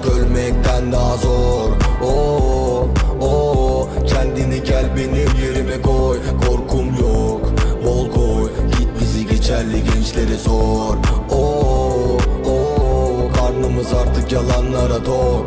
yaşamak ölmekten daha zor. Oo, oo, kendini gel benim yerime koy. Korkum yok. Bol koy. Git bizi geçerli gençlere sor. Oo, oo, karnımız artık yalanlara tok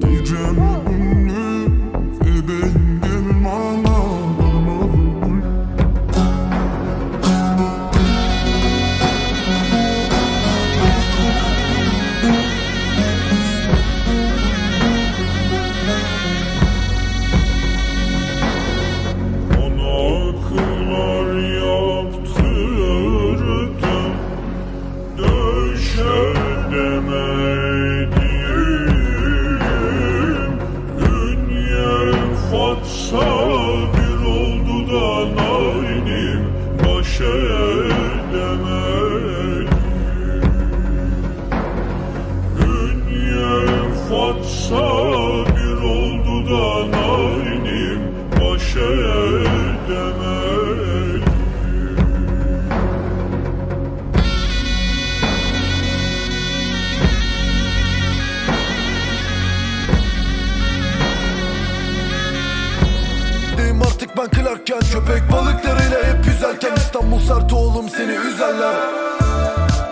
Daydream. Balıklarıyla hep yüzerken İstanbul sert oğlum seni üzerler.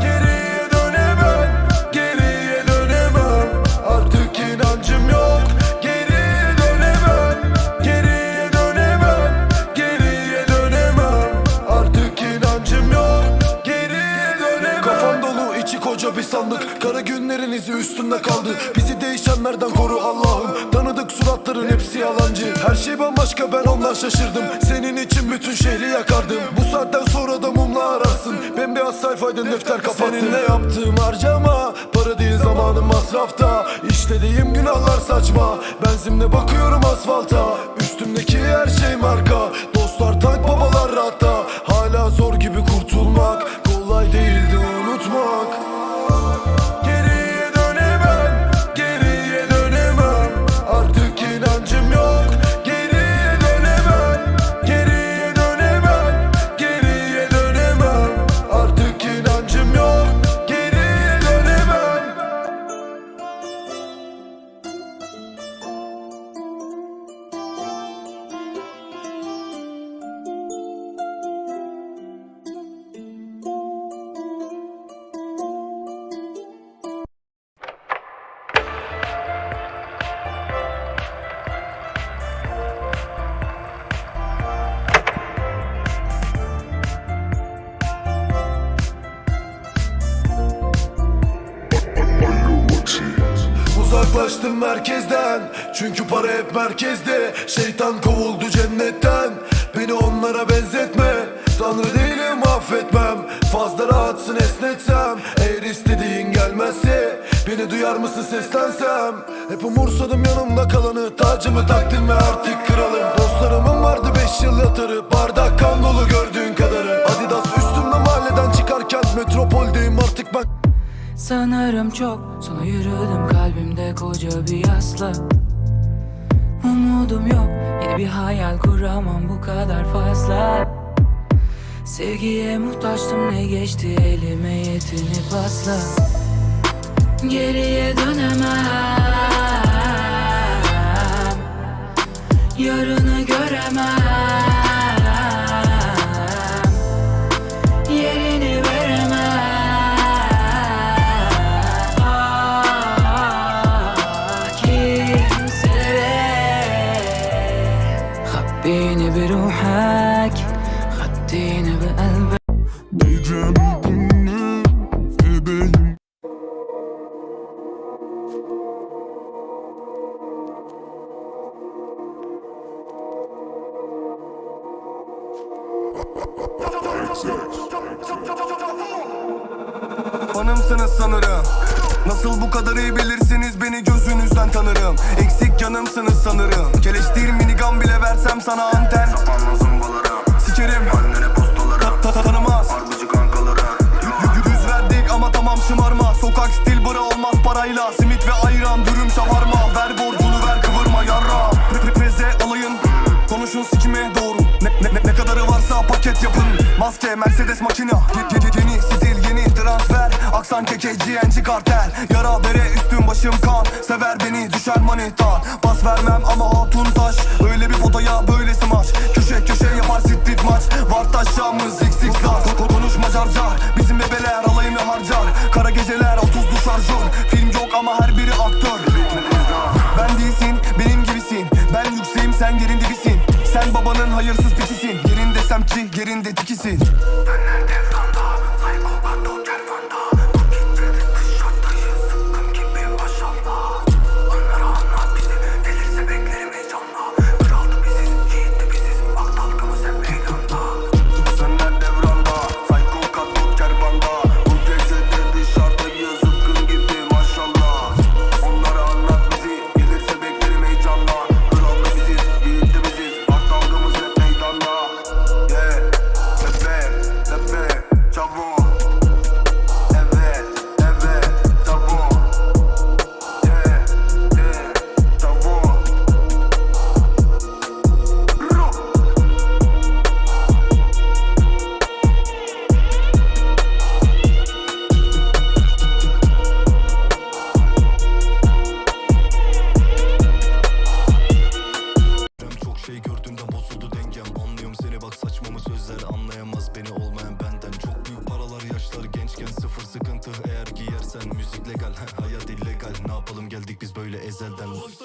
Geriye dönemem, geriye dönemem. Artık inancım yok. Geriye dönemem, geriye dönemem Geriye dönemem. Artık inancım yok. Geriye dönemem. Kafam dolu içi koca bir sandık. Kara günlerin izi üstünde kaldı. Bizi değişenlerden koru Allah'ım. Tanıdık suratların hepsi yalancı. Her şey bambaşka ben ondan şaşırdım. Senin için bütün şehri yakardım. Bu saatten sonra da mumla ararsın. Bembeyaz sayfaydın defter kapattım Seninle yaptığım harcama Para değil zamanım masrafta. İşlediğim günahlar saçma. Benzimle bakıyorum asfalta. Üstümdeki her şey marka. Dostlar tank babalar merkezden. Çünkü para hep merkezde. Şeytan kovuldu cennetten. Beni onlara benzetme. Tanrı değilim affetmem. Fazla rahatsın esnetsem. Eğer istediğin gelmezse Beni duyar mısın seslensem? Hep umursadım yanımda kalanı Tacımı taktım ve artık kralım. Dostlarımın vardı beş yıl yatırı. Bardak kan dolu gördüğün Sanırım çok. Sana yürüdüm kalbimde koca bir yasla. Umudum yok. Yeni bir hayal kuramam bu kadar fazla. Sevgiye muhtaçtım. Ne geçti? Elime yetinip pasla Geriye dönemem. Yarını göremem بروحك خديني بقلبك şımarma. Sokak stil bıra olmaz parayla. Simit ve ayran dürüm şavarma Ver borcunu ver kıvırma yarra. Pre- pre- Preze alayın Konuşun sikime doğru. Ne, ne, ne, ne kadarı varsa paket yapın. Maske Mercedes makina. Ye- ye- Yeni stil yeni transfer. Aksan keke GNG kartel. Yara bere üstüm başım kan. Sever beni düşer manitan. Bas vermem ama hatun taş. Öyle bir potaya böyle smaç. Köşe köşe yapar sittit maç Var taşağımız zik zar Ko- Konuşma car car Bizim bebeler alayını harcar Kara geceler 30'lu şarjör Film yok ama her biri aktör. Ben değilsin benim gibisin. Ben yükseğim sen yerin dibisin. Sen babanın hayırsız piçisin Yerinde semtçi yerinde tikisin Senler Anlıyorum seni bak saçma mı sözler Anlayamaz beni olmayan benden. Çok büyük paralar yaşlar gençken sıfır sıkıntı. Eğer giyersen müzik legal Hayat illegal. Ne yapalım geldik biz böyle ezelden. Hayat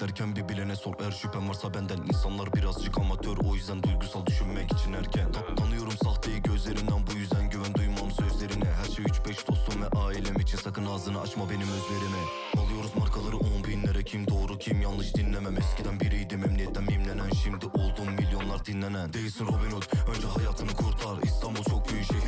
şey derken bir bilene sor. Eğer şüphen varsa benden insanlar birazcık amatör. O yüzden duygusal düşünmek için erken. Ta- Tanıyorum sahteyi gözlerinden bu yüzden güven duymam sözlerine. Her şey 3-5 dostum ve ailem için sakın ağzını açma benim özverime Alıyoruz markaları 10 binlere. Kim doğru kim yanlış dinlemem. Eskiden biriydim emniyetten mimlenen. Şimdi oldum milyonlar dinlenen. Değilsin Robin Hood önce hayatını kurtar. İstanbul çok büyük şehir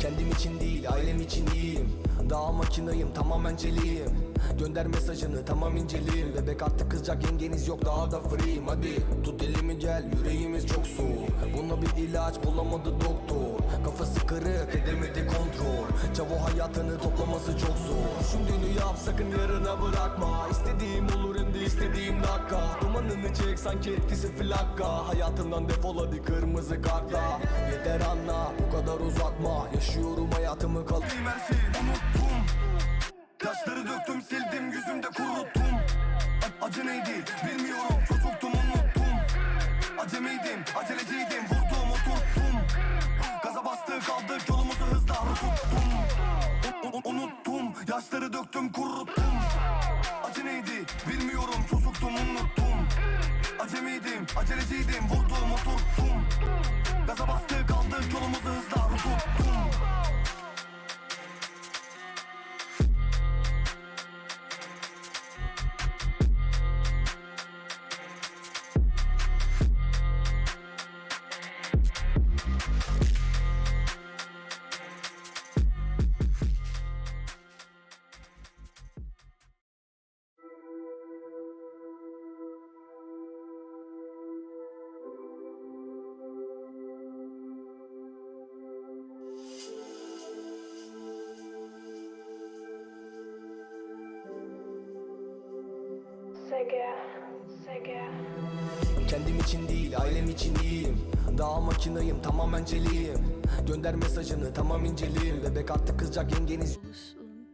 Kendim için değil ailem için iyiyim Daha makinayım tamamen celiyim Gönder mesajını tamam inceliyim Bebek artık kızacak yengeniz yok daha da free'yim Hadi tut elimi gel yüreğimiz çok soğuk. Buna bir ilaç bulamadı doktor. Kafası kırık edemedi kontrol. Çavo hayatını toplaması çok zor. Düşündüğünü yap sakın yarına bırakma. İstediğim olur istediğim dakika. Dumanını çek sanki etkisi flakka Hayatından defol hadi kırmızı kartla. Yeter anla bu kadar uzatma. Yaşıyorum hayatımı kal şeyi unuttum. Taşları döktüm sildim yüzümde kuruttum. Acı neydi bilmiyorum. Çocuktum unuttum. Acemiydim aceleciydim vurdum oturttum. Gaza bastı kaldık yolumuzu hızla tuttum. Unuttum. Yaşları döktüm kuruttum Acı neydi? Bilmiyorum çocuktum unuttum. Acemiydim aceleciydim vurdum oturttum Gaza bastı kaldık yolumuzu hızla Sege, Sege. Kendim için değil ailem için iyiyim. Daha makinayım tamamen celiyim Gönder mesajını tamam inceleyeyim Bebek artık kızacak yengeniz. Olsun.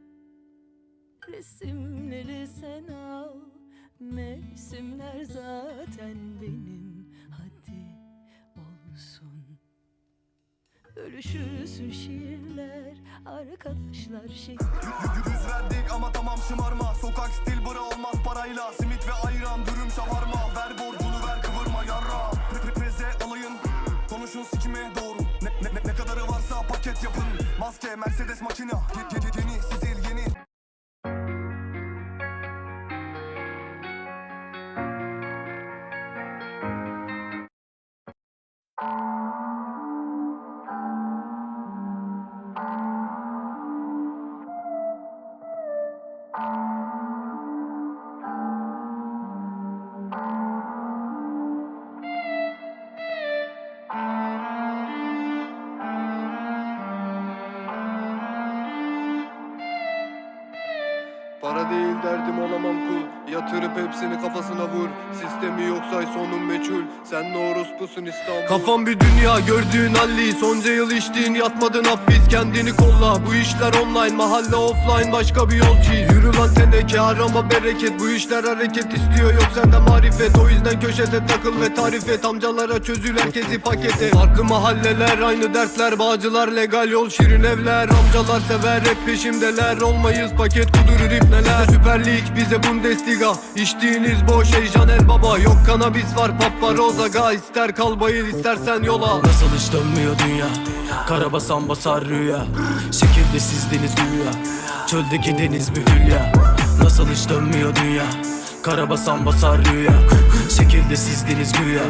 Resimleri sen al. Mevsimler zaten benim. Hadi olsun. Bölüşürsün şiirler Arkadaşlar şey Yüz verdik ama tamam şımarma ayran dürüm şavarma Ver borcunu ver kıvırma yarra. Pre- pre- Preze alayın. Konuşun sikime doğru. Ne, ne, ne, ne kadarı varsa paket yapın. Maske Mercedes makina Ye- ye- ye- Yeni Para değil derdim olamam kul. Yatırıp hepsini kafasına vur. Sistemi yok say sonun meçhul. Sen ne orospusun İstanbul? Kafam bir dünya gördüğün halli. Sonca yıl içtiğin yatmadın hapis Kendini kolla. Bu işler online Mahalle offline başka bir yol çiz Yürü lan teneke arama bereket. Bu işler hareket istiyor yok sende marifet. O yüzden köşede takıl ve tarif et. Amcalara çözül herkesi pakete Farklı mahalleler aynı dertler. Bağcılar legal yol şirin evler. Amcalar sever hep peşimdeler. Olmayız paket kuduru ripneler Size Süper Lig bize Bundesliga. İçtiğiniz boş ey Janel Baba. Yok kanabis var paparoza ga. İster kal bayıl istersen yola. Nasıl hiç dönmüyor dünya? Karabasan basar rüya. Şekilde siz deniz güya Çöldeki deniz bir hülya. Nasıl hiç dönmüyor dünya Karabasan basar rüya. Şekilde siz deniz güya.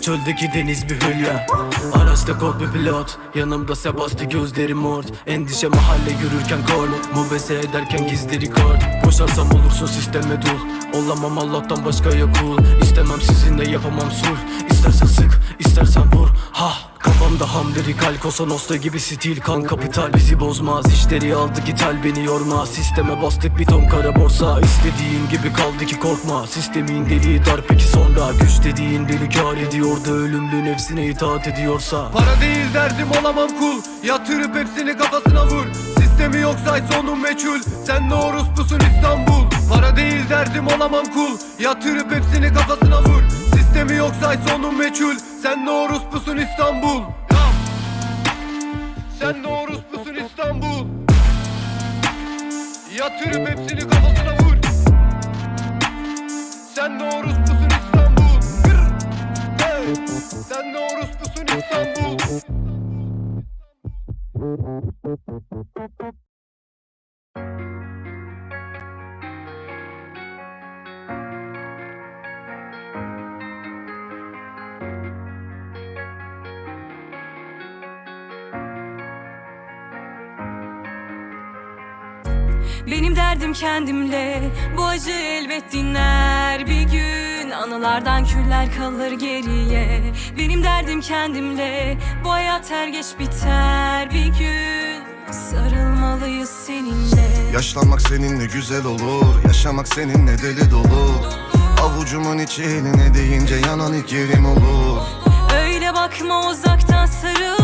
Çöldeki deniz bir hülya. Araçta kod bir pilot. Yanımda Sebasti gözleri mort. Endişe mahalle yürürken kornet Mobese ederken gizli record. Koşarsam olursun sisteme dul Olamam Allah'tan başkaya kul İstemem sizinle yapamam sulh İstersen sık istersen vur. Ha Kafamda hamleri kal Kosanos'ta gibi stil. Kan kapital Bizi bozmaz işleri aldık ithal beni yorma. Sisteme bastık bir ton kara borsa. İstediğin gibi kaldı ki korkma. Sistemin deliği dar peki sonra? Güç dediğin deli kar ediyor da ölümlü nefsine itaat ediyorsa. Para değil derdim olamam kul. Yatırıp hepsini kafasına vur. Sistemi yok say sonun meçhul. Sen ne orospusun İstanbul. Para değil derdim olamam kul. Yatırıp hepsini kafasına vur Sistemi yok say sonun meçhul Sen ne orospusun İstanbul. Sen ne orospusun İstanbul Yatırıp hepsini kafasına vur Sen ne orospusun İstanbul. Hey. Sen ne orospusun İstanbul Benim derdim kendimle. Bu acı elbet dinler. Bir gün Anılardan küller kalır geriye. Benim derdim kendimle. Bu hayat her geç biter. Bir gün Sarılmalıyız seninle. Yaşlanmak seninle güzel olur. Yaşamak seninle deli dolu. Avucumun içi eline deyince yanan ilk yerim olur. Öyle bakma uzaktan sarıl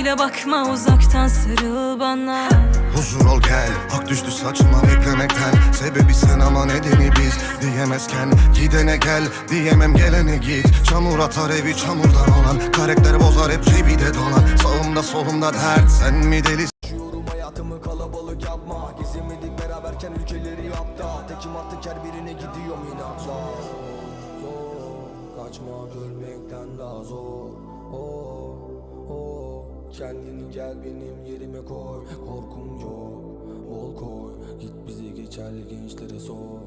Öyle bakma uzaktan sarıl bana. Huzur ol gel Hak düştü saçıma beklemekten. Sebebi sen ama nedeni biz. Diyemezken gidene gel Diyemem gelene git. Çamur atar evi çamurdan olan. Karakter bozar hep cebi de dolan. Sağımda solumda dert Sen mi deli Kendini gel benim yerime koy. Korkum yok. Bol koy. Git bizi geçerli gençlere sor.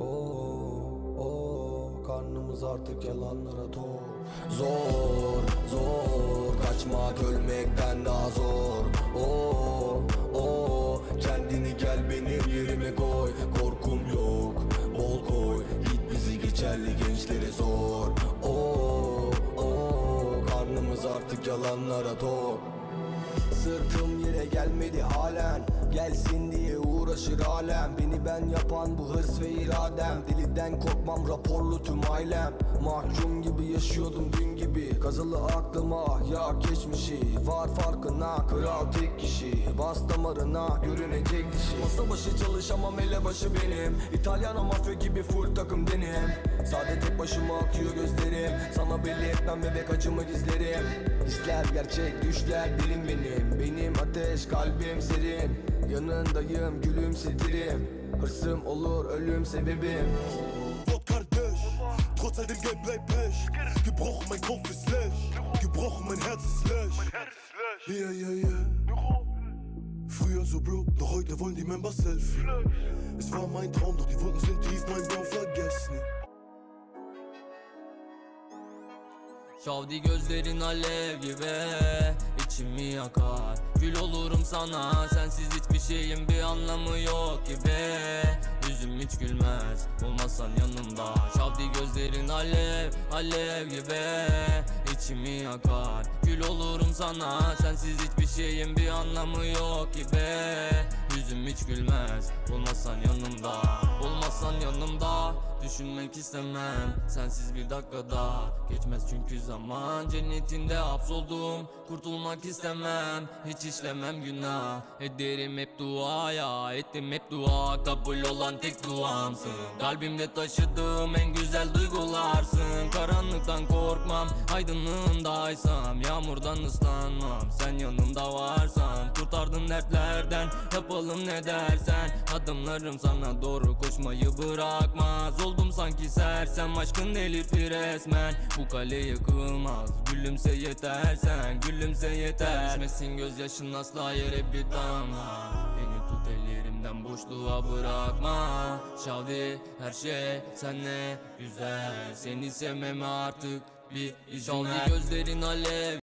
Oh oh. Karnımız artık yalanlara tok Zor zor. Kaçmak ölmekten daha zor. Oh oh. Kendini gel benim yerime koy. Korkum yok. Bol koy. Git bizi geçerli gençlere sor. Oh oh. Yalanlara tok Sırtım yere gelmedi halen. Gelsin diye uğraş uğraşır alem. Beni ben yapan bu hırs ve iradem. Deliden korkmam raporlu tüm ailem. Mahkum gibi yaşıyordum dün gibi. Kazılı aklıma ya geçmişi. Var farkına kral tek kişi. Bas damarına görünecek dişi Masa başı çalışamam elebaşı benim. İtalyan mafya gibi full takım denim. Sade tek başıma akıyor gözlerim. Sana belli etmem bebek acımı gizlerim Hisler gerçek düşler dilim benim. Benim ateş kalbim serin. Yanındayım gülümsetirim Hırsım olur ölüm sebebim. Wort kardeş Trotzdem Geld bleibt Pech Gebrochen, mein Kopf ist leer Gebrochen, mein Herz ist leer Yeah, yeah, yeah Früher so broke, doch heute wollen die Member Selfie. Es war mein Traum, doch die Wunden sind tief, mein Bro, vergess Şavdi gözlerin alev gibi içimi yakar. Gül olurum sana sensiz hiçbir şeyin bir anlamı yok gibi. Yüzüm hiç gülmez olmazsan yanımda. Şavdi gözlerin alev alev gibi içimi yakar. Gül olurum sana sensiz hiçbir şeyin bir anlamı yok gibi Yüzüm hiç gülmez olmazsan yanımda. Olmazsan yanımda düşünmek istemem. Sensiz bir dakikada geçmez çünkü zaman. Cennetinde hapsoldum kurtulmak istemem. Hiç işlemem günah. Ederim hep duaya Ettim hep dua. Kabul olan tek duamsın. Kalbimde taşıdığım en güzel duygularsın Karanlıktan korkmam aydınlığındaysam Yağmurdan ıslanmam sen yanımda varsan Kurtardın dertlerden yapalım ne dersen Adımlarım sana doğru koşmayı bırakmaz Oldum sanki sersem aşkın delirtti resmen Bu kale yıkılmaz gülümse yeter sen Gülümse yeter Düşmesin gözyaşın asla yere bir damla Beni tut ellerimden boşluğa bırakma. Şavi her şey senle güzel. Seni sevmeme artık bir ver. gözlerin alev